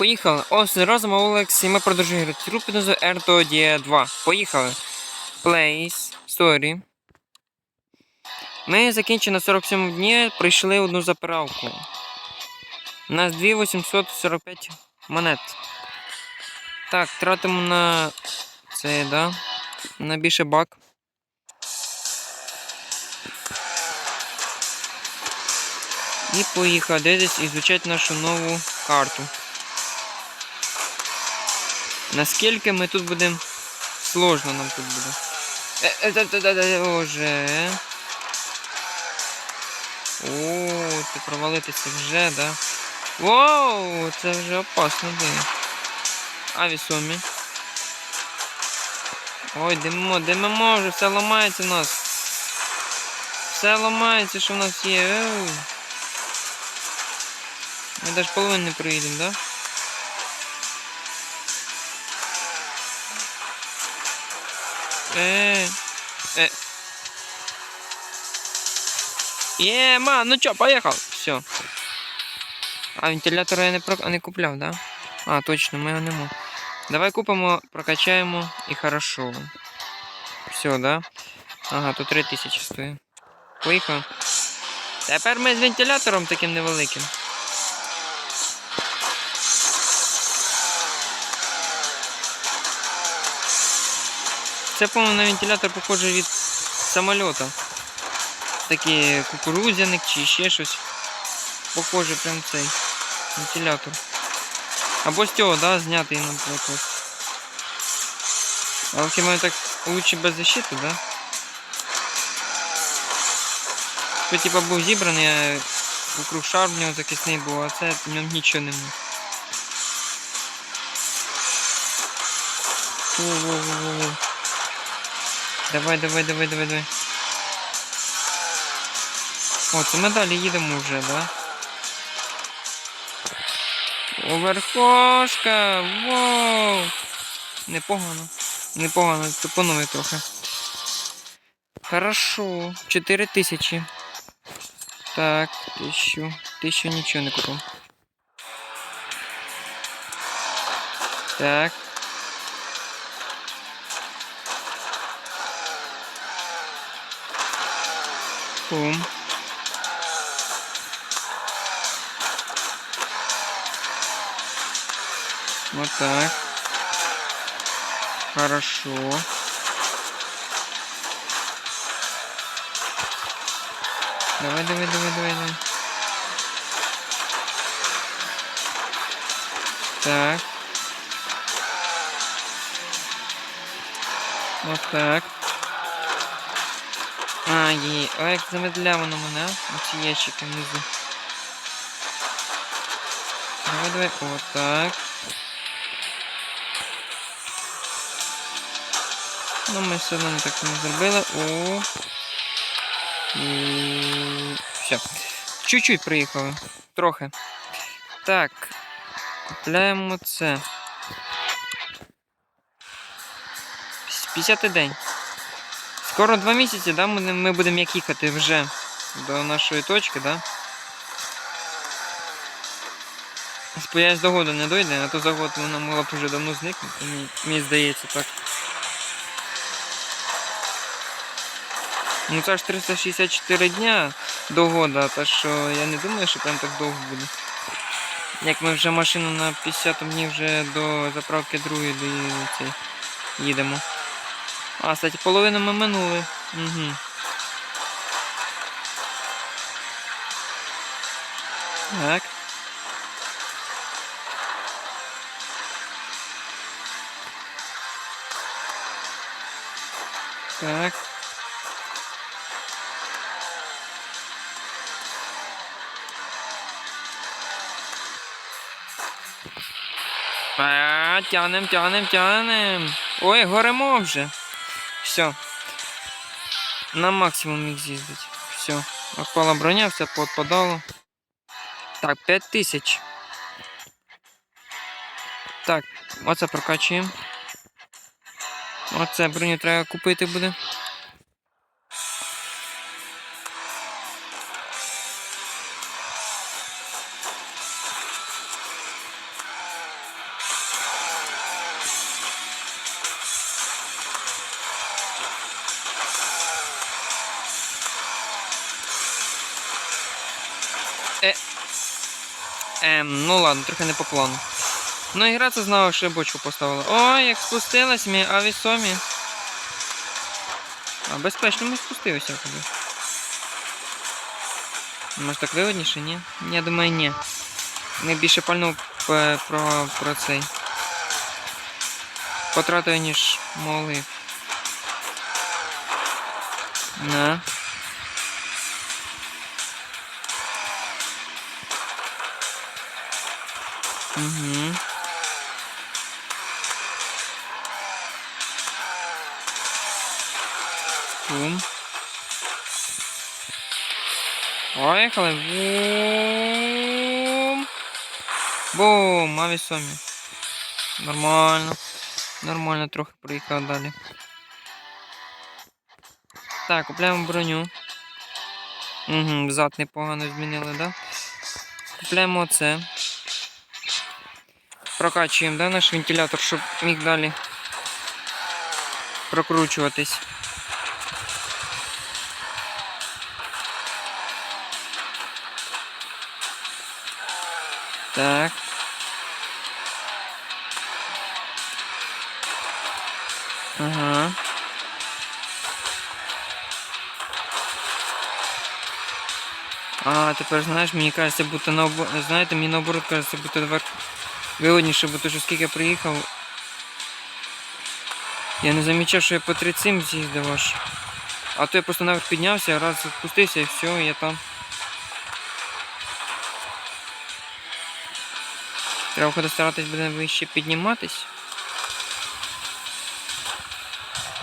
Поїхали. Ось разом Олекс і ми продовжуємо грати групи назва R 2. Поїхали. Place. Story. Ми закінчили на 47 дні, прийшли одну заправку. У нас 2845 монет. Так, тратимо на це, да? На більше бак. І поїхали дивитись і звучать нашу нову карту. Наскільки ми тут будемо. Сложно нам тут буде. Е, е, Боже. О, ти провалитися вже, да? Воу, це вже опасно буде. А вісомі. Ой, димо, димимо вже, все ламається у нас. Все ламається, що в нас є. Еу. Ми навіть половину не проїдемо, да? Е. Е. Є, ма, ну чо, поїхав. Все. А вентилятора я не про... не купляв, да? А, точно, ми його не можемо. Давай купимо, прокачаємо і хорошо. Все, да? Ага, тут 3000 стоїть. Поїхав. Тепер ми з вентилятором таким невеликим. Це, по-моєму, на вентилятор похоже від самольота. Такий кукурудзяник чи ще щось. Похоже прям цей вентилятор. Або з цього, да, знятий, наприклад. Але хіба так лучше без защити, да? Це типа був зібраний, вокруг шар в нього захисний був, а це в ньому нічого немає. Воу-воу-воу-воу. Давай, давай, давай, давай, давай. О, це ми далі їдемо вже, да? Оверхошка! Воу! Непогано. Непогано, тупонули трохи. Хорошо. 4 тисячі. Так, тисячу. Тисячу нічого не купив. Так. Бум. Вот так. Хорошо. Давай, давай, давай, давай, давай. Так. Вот так. А, є. Ой, як замедляв воно мене. Оці ящики внизу. Давай, давай. Вот так. Ну, ми все одно так не зробили. О. І... Все. Чуть-чуть приїхали. Трохи. Так. Купляємо це. 50 день. Скоро два місяці, да, ми, ми будемо як їхати вже до нашої точки, да? Сподіваюсь, до году не дойде, а то за год вона могла б вже давно зникнути, мені, мені здається так. Ну це ж 364 дня до года, так що я не думаю, що прям так довго буде. Як ми вже машину на 50 днів вже до заправки другої до цей, їдемо. А, кстати, половину ми минули. Угу. Так. Так. А, тянем, тянем, тянем. Ой, горемо вже. Все. На максимум міг з'їздить. Все. Отпала броня, все поотпадало. Так, 5000. Так, оце прокачуємо. Оце броню треба купити буде. Ем, ну ладно, трохи не по плану. Ну і гра це знала, що я бочку поставила. Ой, як спустилась мій авісомі. А безпечно ми спустилися куди. Може так вигодніше, ні? Я думаю, ні. Не більше пальнув про, про цей. Потратив, ніж молив. На. Угу. Бум. Поїхали. Бум. Бум. Авісомі. Нормально. Нормально трохи проїхав далі. Так, купляємо броню. Угу, зад непогано змінили, да? Купляємо оце. Прокачуємо, да, наш вентилятор, щоб міг далі прокручуватись. Так. Ага. А, тепер знаєш, мені кажеться, будто наоборот, знаєте, мені наоборот кажеться, будто тепер Вигодніше, бо то що скільки я приїхав. Я не замічав, що я по 37 з'їздив аж. А то я просто наверх піднявся, раз спустився і все, я там. Треба ходити старатись буде вище підніматись.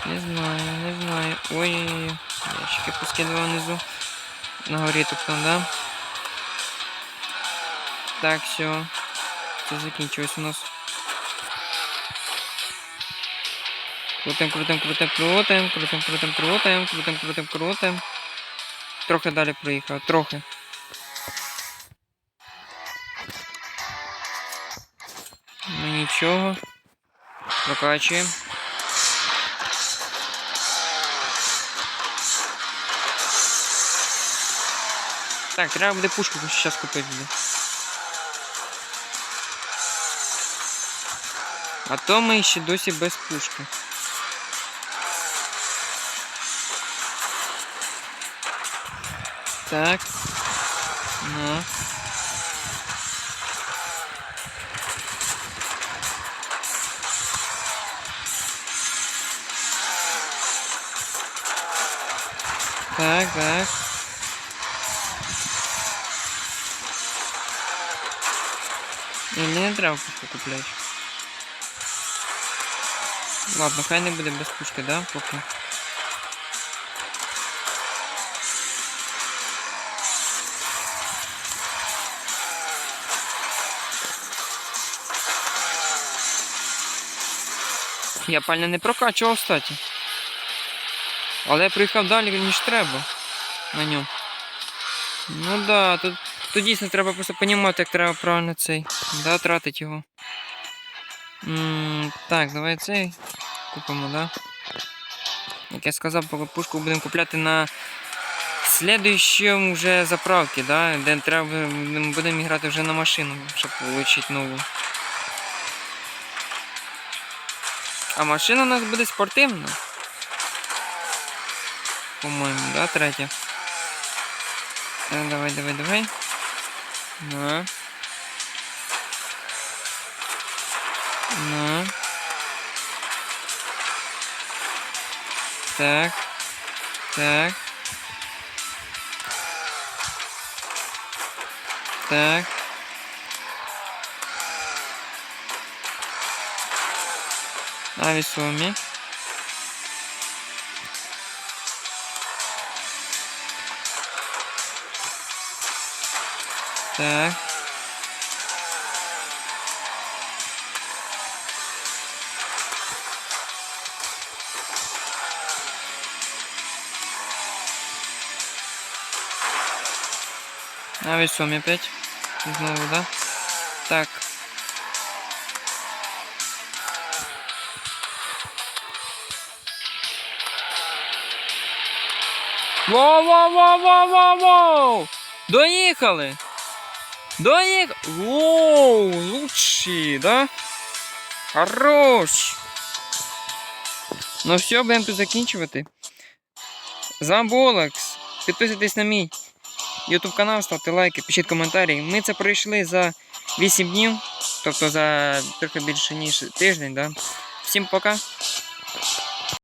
Не знаю, не знаю. Ой-ой-ой. Ящики поскидував внизу. На горі тобто, да? Так, все. Це закінчилось у нас. Крутим, крутим, крутим, крутим, крутим, крутим, крутим, крутим, крутим, крутим. Трохи далі проїхав, трохи. Ну нічого. Прокачуємо. Так, треба буде пушку зараз купити А то ми ще досі без пушки. Так. Ну. Так, так. Ні, мені не треба пушку купляти. Ладно, хай не буде без пушки, да? Поки. Я пальне не прокачував, кстати. Але я приїхав далі, ніж треба. На ньому. Ну да, тут, тут дійсно треба просто розуміти, як треба правильно цей. Да, тратити його. М, так, давай цей купимо, да? Як я сказав, пушку будемо купляти на слідуючому вже заправці, да? де треба будемо грати вже на машину, щоб отримати нову. А машина у нас буде спортивна. По-моєму, да, третя. Давай, давай, давай. На. На. Tac. Tac. Tac. Nave some. Tac. На весомі опять. Знову, да? Так. Воу-воу-воу-воу-воу-воу! Доїхали! Доїх! Воу, лучший, да? Хорош! Ну все, будемо тут закінчувати. З вами був. Підписуйтесь на мій YouTube канал, ставте лайки, пишіть коментарі. Ми це пройшли за 8 днів, тобто за трохи більше ніж тиждень. Да? Всім пока.